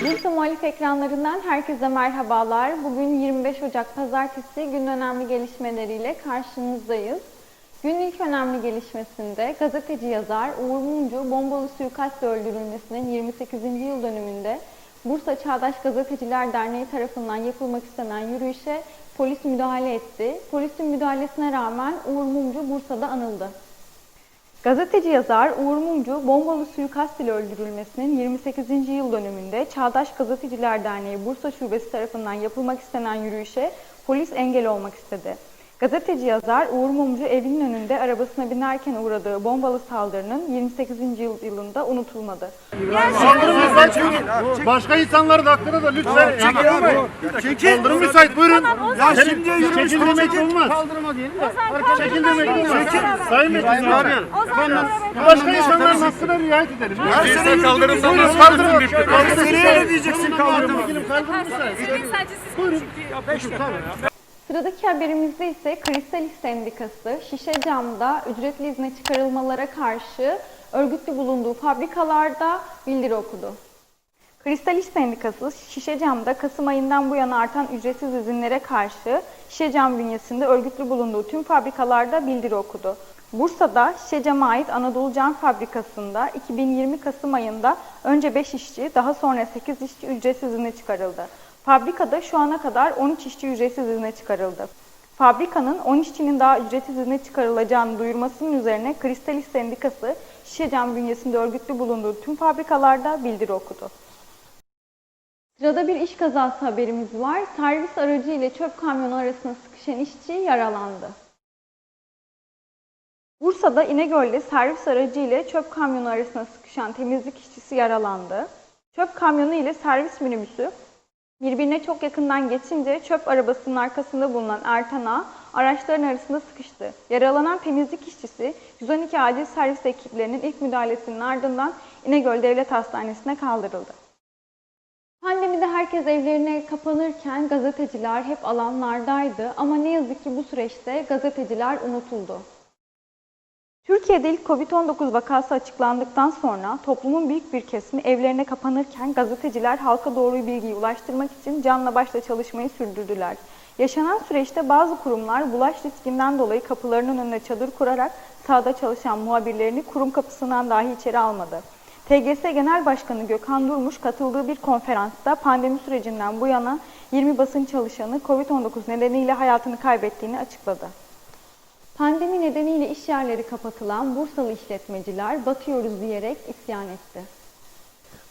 Bursa Muhalif ekranlarından herkese merhabalar. Bugün 25 Ocak Pazartesi günün önemli gelişmeleriyle karşınızdayız. Günün ilk önemli gelişmesinde gazeteci yazar Uğur Mumcu bombalı suikastla öldürülmesinin 28. yıl dönümünde Bursa Çağdaş Gazeteciler Derneği tarafından yapılmak istenen yürüyüşe polis müdahale etti. Polisin müdahalesine rağmen Uğur Mumcu Bursa'da anıldı. Gazeteci yazar Uğur Mumcu bombalı suikast ile öldürülmesinin 28. yıl dönümünde Çağdaş Gazeteciler Derneği Bursa Şubesi tarafından yapılmak istenen yürüyüşe polis engel olmak istedi. Gazeteci yazar Uğur Mumcu evinin önünde arabasına binerken uğradığı bombalı saldırının 28. yıl yılında unutulmadı. Kaldırım müsait çekin. Başka insanların hakkında da lütfen çekin ama. Kaldırım müsait buyurun. Ya şimdi yürümüş çekil demek olmaz. Kaldırıma diyelim de. Çekil demek olmaz. Çekil. Sayın Metin abi. Başka insanların hakkına riayet edelim. Biz de kaldırımda Buyurun nasıl kaldırın. Kaldırın. Seneye ne diyeceksin kaldırıma? Kaldırım müsait. Sadece siz Buyurun. Peki tamam. Sıradaki haberimizde ise Kristal İş Sendikası şişe camda ücretli izne çıkarılmalara karşı örgütlü bulunduğu fabrikalarda bildiri okudu. Kristal İş Sendikası şişe camda Kasım ayından bu yana artan ücretsiz izinlere karşı şişe cam bünyesinde örgütlü bulunduğu tüm fabrikalarda bildiri okudu. Bursa'da şişe cama ait Anadolu Cam Fabrikası'nda 2020 Kasım ayında önce 5 işçi daha sonra 8 işçi ücretsiz izne çıkarıldı. Fabrikada şu ana kadar 13 işçi ücretsiz izne çıkarıldı. Fabrikanın 10 işçinin daha ücretsiz izne çıkarılacağını duyurmasının üzerine Kristal Sendikası şişe cam bünyesinde örgütlü bulunduğu tüm fabrikalarda bildiri okudu. Sırada bir iş kazası haberimiz var. Servis aracı ile çöp kamyonu arasında sıkışan işçi yaralandı. Bursa'da İnegöl'de servis aracı ile çöp kamyonu arasında sıkışan temizlik işçisi yaralandı. Çöp kamyonu ile servis minibüsü birbirine çok yakından geçince çöp arabasının arkasında bulunan Ertan Ağa araçların arasında sıkıştı. Yaralanan temizlik işçisi 112 acil servis ekiplerinin ilk müdahalesinin ardından İnegöl Devlet Hastanesi'ne kaldırıldı. Pandemide herkes evlerine kapanırken gazeteciler hep alanlardaydı ama ne yazık ki bu süreçte gazeteciler unutuldu. Türkiye'de ilk Covid-19 vakası açıklandıktan sonra toplumun büyük bir kesimi evlerine kapanırken gazeteciler halka doğru bilgiyi ulaştırmak için canla başla çalışmayı sürdürdüler. Yaşanan süreçte bazı kurumlar bulaş riskinden dolayı kapılarının önüne çadır kurarak sahada çalışan muhabirlerini kurum kapısından dahi içeri almadı. TGS Genel Başkanı Gökhan Durmuş katıldığı bir konferansta pandemi sürecinden bu yana 20 basın çalışanı Covid-19 nedeniyle hayatını kaybettiğini açıkladı. Pandemi nedeniyle iş yerleri kapatılan Bursalı işletmeciler batıyoruz diyerek isyan etti.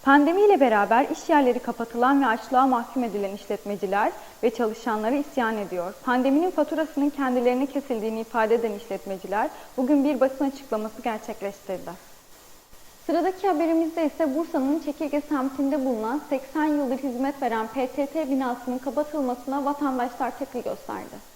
Pandemiyle beraber iş yerleri kapatılan ve açlığa mahkum edilen işletmeciler ve çalışanları isyan ediyor. Pandeminin faturasının kendilerine kesildiğini ifade eden işletmeciler bugün bir basın açıklaması gerçekleştirdi. Sıradaki haberimizde ise Bursa'nın Çekirge semtinde bulunan 80 yıldır hizmet veren PTT binasının kapatılmasına vatandaşlar tepki gösterdi.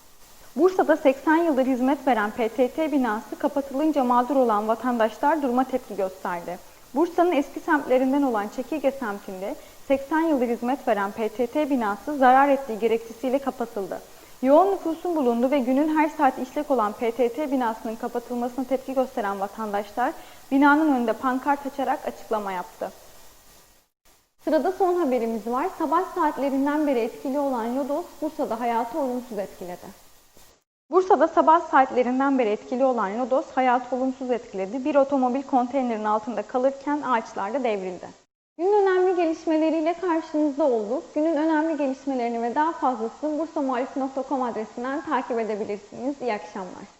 Bursa'da 80 yıldır hizmet veren PTT binası kapatılınca mağdur olan vatandaşlar duruma tepki gösterdi. Bursa'nın eski semtlerinden olan Çekirge semtinde 80 yıldır hizmet veren PTT binası zarar ettiği gerekçesiyle kapatıldı. Yoğun nüfusun bulunduğu ve günün her saati işlek olan PTT binasının kapatılmasına tepki gösteren vatandaşlar binanın önünde pankart açarak açıklama yaptı. Sırada son haberimiz var. Sabah saatlerinden beri etkili olan Lodos Bursa'da hayatı olumsuz etkiledi. Bursa'da sabah saatlerinden beri etkili olan lodos hayatı olumsuz etkiledi. Bir otomobil konteynerin altında kalırken ağaçlarda devrildi. Günün önemli gelişmeleriyle karşınızda olduk. Günün önemli gelişmelerini ve daha fazlasını bursamuhalif.com adresinden takip edebilirsiniz. İyi akşamlar.